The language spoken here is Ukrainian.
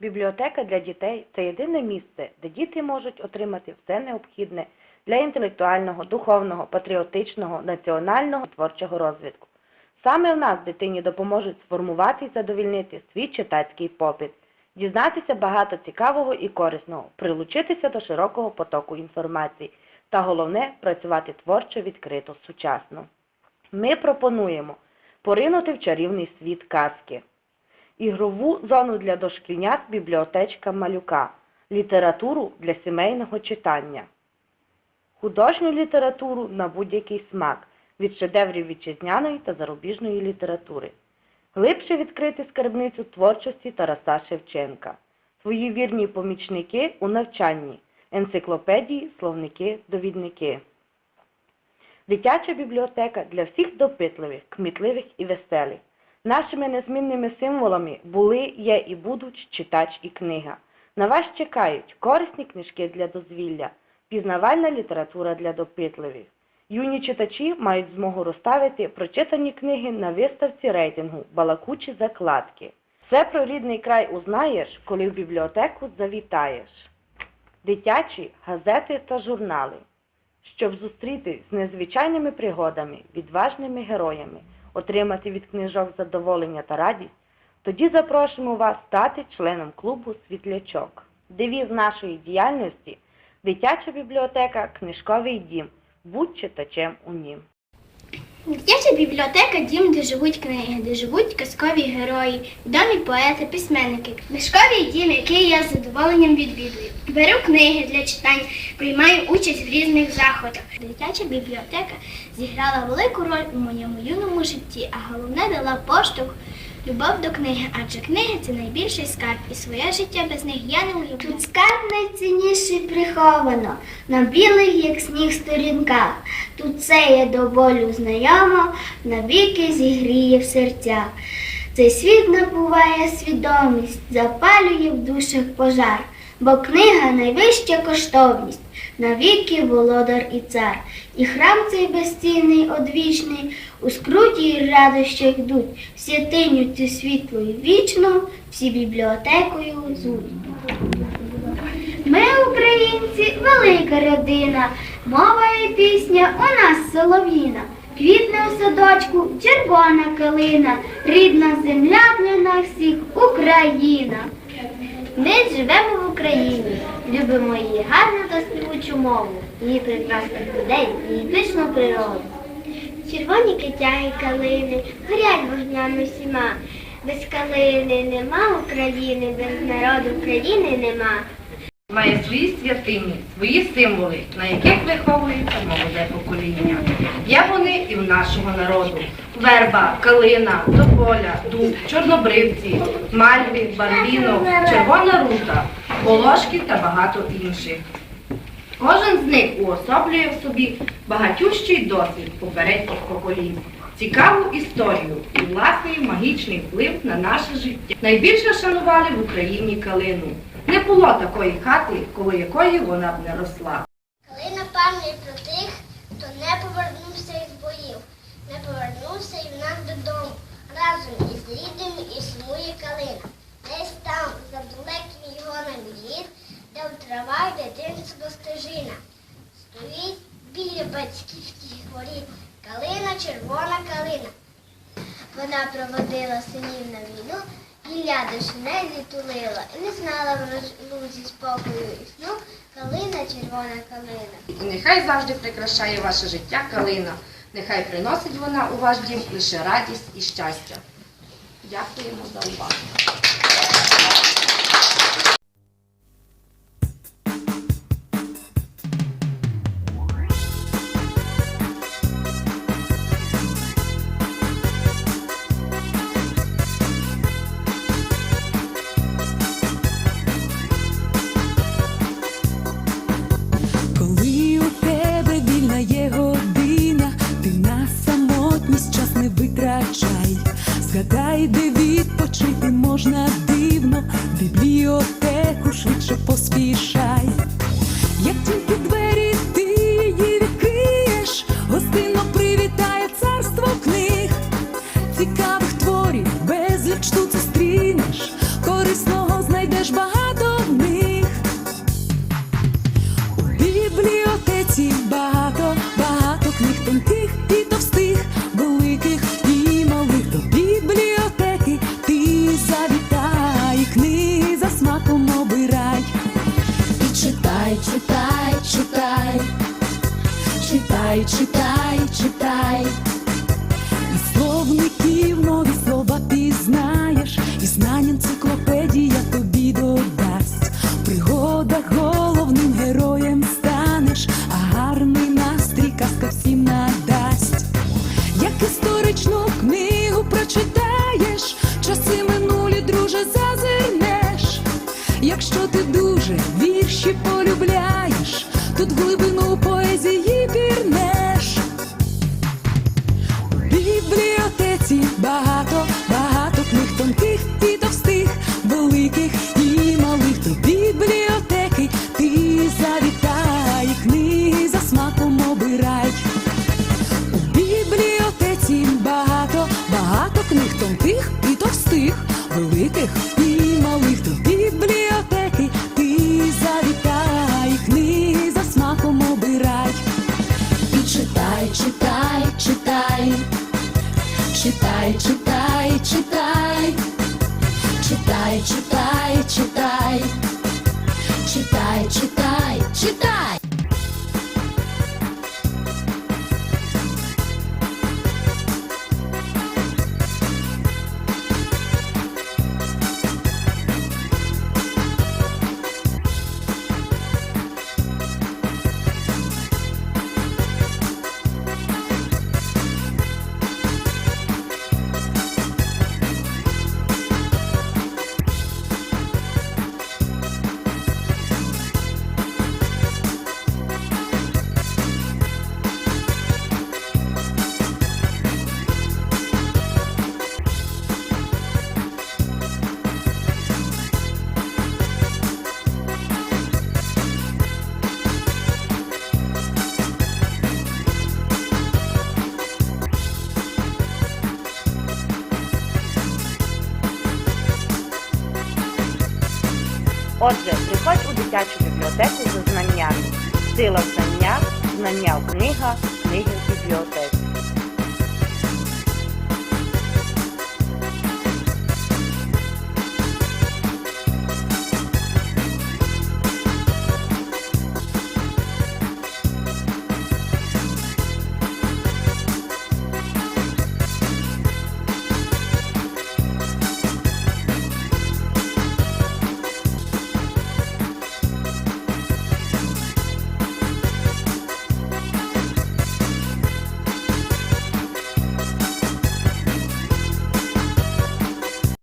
Бібліотека для дітей це єдине місце, де діти можуть отримати все необхідне для інтелектуального, духовного, патріотичного, національного творчого розвитку. Саме в нас дитині допоможуть сформувати і задовільнити свій читацький попит, дізнатися багато цікавого і корисного, прилучитися до широкого потоку інформації та головне працювати творчо, відкрито, сучасно. Ми пропонуємо поринути в чарівний світ казки, ігрову зону для дошкільнят бібліотечка малюка, літературу для сімейного читання, художню літературу на будь-який смак від шедеврів вітчизняної та зарубіжної літератури, глибше відкрити скарбницю творчості Тараса Шевченка, свої вірні помічники у навчанні, енциклопедії, словники, довідники. Дитяча бібліотека для всіх допитливих, кмітливих і веселих. Нашими незмінними символами були, є і будуть читач і книга. На вас чекають корисні книжки для дозвілля, пізнавальна література для допитливих. Юні читачі мають змогу розставити прочитані книги на виставці рейтингу Балакучі закладки. Все про рідний край узнаєш, коли в бібліотеку завітаєш. Дитячі газети та журнали щоб зустрітись з незвичайними пригодами, відважними героями, отримати від книжок задоволення та радість, тоді запрошуємо вас стати членом клубу Світлячок. Девіз нашої діяльності дитяча бібліотека Книжковий дім. Будь читачем у нім. Дитяча бібліотека дім, де живуть книги, де живуть казкові герої, відомі поети, письменники. Книжковий дім, який я з задоволенням відвідую. Беру книги для читань, приймаю участь в різних заходах. Дитяча бібліотека зіграла велику роль у моєму юному житті, а головне дала поштовх. Любов до книги, адже книги це найбільший скарб, і своє життя без них я не уявляю. Тут скарб найцінніший приховано, на білих, як сніг сторінках. Тут це є до болю знайомо, навіки зігріє в серцях. Цей світ набуває свідомість, запалює в душах пожар, бо книга найвища коштовність, навіки володар і цар. І храм цей безцінний, одвічний, у скруті й радощах йдуть, в святиню цю світлу і вічну, всі бібліотекою звуть. Ми, українці, велика родина, мова і пісня у нас солов'їна. Квітне у садочку червона калина, рідна земля для нас всіх Україна. Ми живемо в Україні, любимо її гарну та співучу мову, її прекрасних людей, її пишну природу. Червоні китяги калини, горять вогнями сіма. Без калини нема України, без народу України нема. Має свої святині, свої символи, на яких виховується молоде покоління. Є вони і в нашого народу. Верба, калина, тополя, дуб, чорнобривці, мальви, барвінок, червона рута, волошки та багато інших. Кожен з них уособлює в собі багатющий досвід попередніх поколінь, цікаву історію і власний магічний вплив на наше життя. Найбільше шанували в Україні калину. Не було такої хати, коло якої вона б не росла. Калина пам'ять про тих, хто не повернувся із боїв, не повернувся і в нас додому. Разом із рідними і сумує калина. Десь там, за далеким його ліс, де в трава й дитинство стежина. Стоїть біля батьківських воріт. Калина, червона калина. Вона проводила синів на війну, гілля до шинелі тулила, і не знала в розлузі спокою і сну, калина, червона калина. І нехай завжди прикрашає ваше життя калина. Нехай приносить вона у ваш дім лише радість і щастя. Дякуємо за увагу. Читай, читай. І словників нові слова пізнаєш, і знань енциклопедія тобі додасть. В пригадах головним героєм станеш, а гарний настрій казка всім надасть. Як історичну книгу прочитаєш, часи минулі, друже, зазирнеш. Якщо ти дуже вірші полюбляєш, тут в обирай. У бібліотеці багато, багато книг тонких і товстих, великих і малих. До бібліотеки ти завітай, книги за смаком обирай. І читай, читай, читай, читай, читай, читай, читай, читай, читай, читай, читай, читай. Отже, приходь у дитячу бібліотеку за знаннями. Сила в знаннях, знання в книгах, книги в бібліотеці.